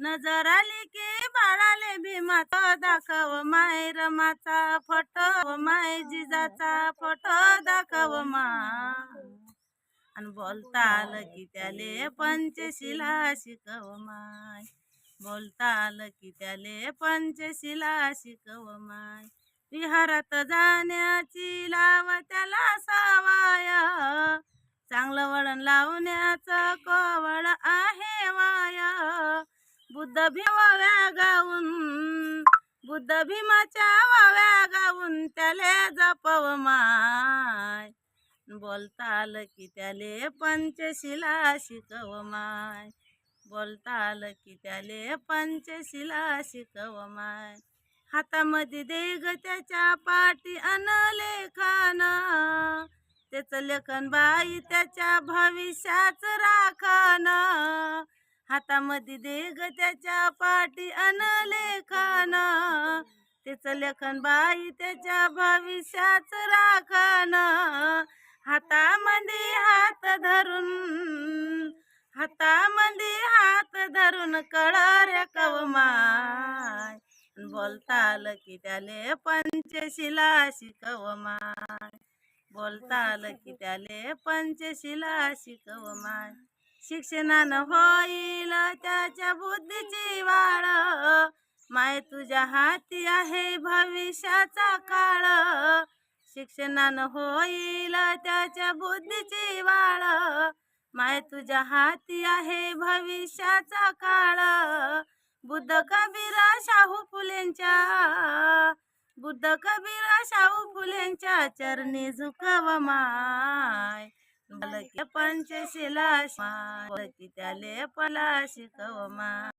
नजर आली की बाळाले भीमाचा दाखव. माय रमाचा फोटो माय जिजाचा फोटो दाखव मा. आणि बोलता आलं की त्याले पंचशिला शिकव माय. बोलता आलं की त्याले पंचशिला शिकव माय. विहारात जाण्याची लाव त्याला सावाय. चांगलं वळण लावण्याचं कोवळ आहे वाया. बुद्ध भीम वाव्या गाऊन बुद्ध भीमाच्या वाव्या गाऊन त्याले जपव माय. बोलता आलं की त्याले पंचशिला शिकव माय. बोलता आलं की त्याले पंचशिला शिकव माय. हातामध्ये दे ग त्याच्या पाठी अनलेखन त्याचं लेखन बाई त्याच्या भविष्याच राखा हातामध्ये देग त्याच्या पाठी अनलेखन त्याचं लेखन बाई त्याच्या भविष्याच राखण हातामध्ये हात धरून हातामध्ये हात धरून कळर कवमाय. बोलता आलं की त्याले पंचशिला शिकव माय बोलता आलं की त्याले पंचशिला शिकव माय शिक्षणानं होईल त्याच्या बुद्धीची वाढ. माय तुझ्या हाती आहे भविष्याचा काळ. शिक्षणानं होईल त्याच्या बुद्धीची वाढ. माय तुझ्या हाती आहे भविष्याचा काळ. बुद्ध कबीरा शाहू फुलेंच्या बुद्ध कबीरा शाहू फुलेंच्या चरणी झुकव माय. पंचशिला माय त्याले पला शिकव माय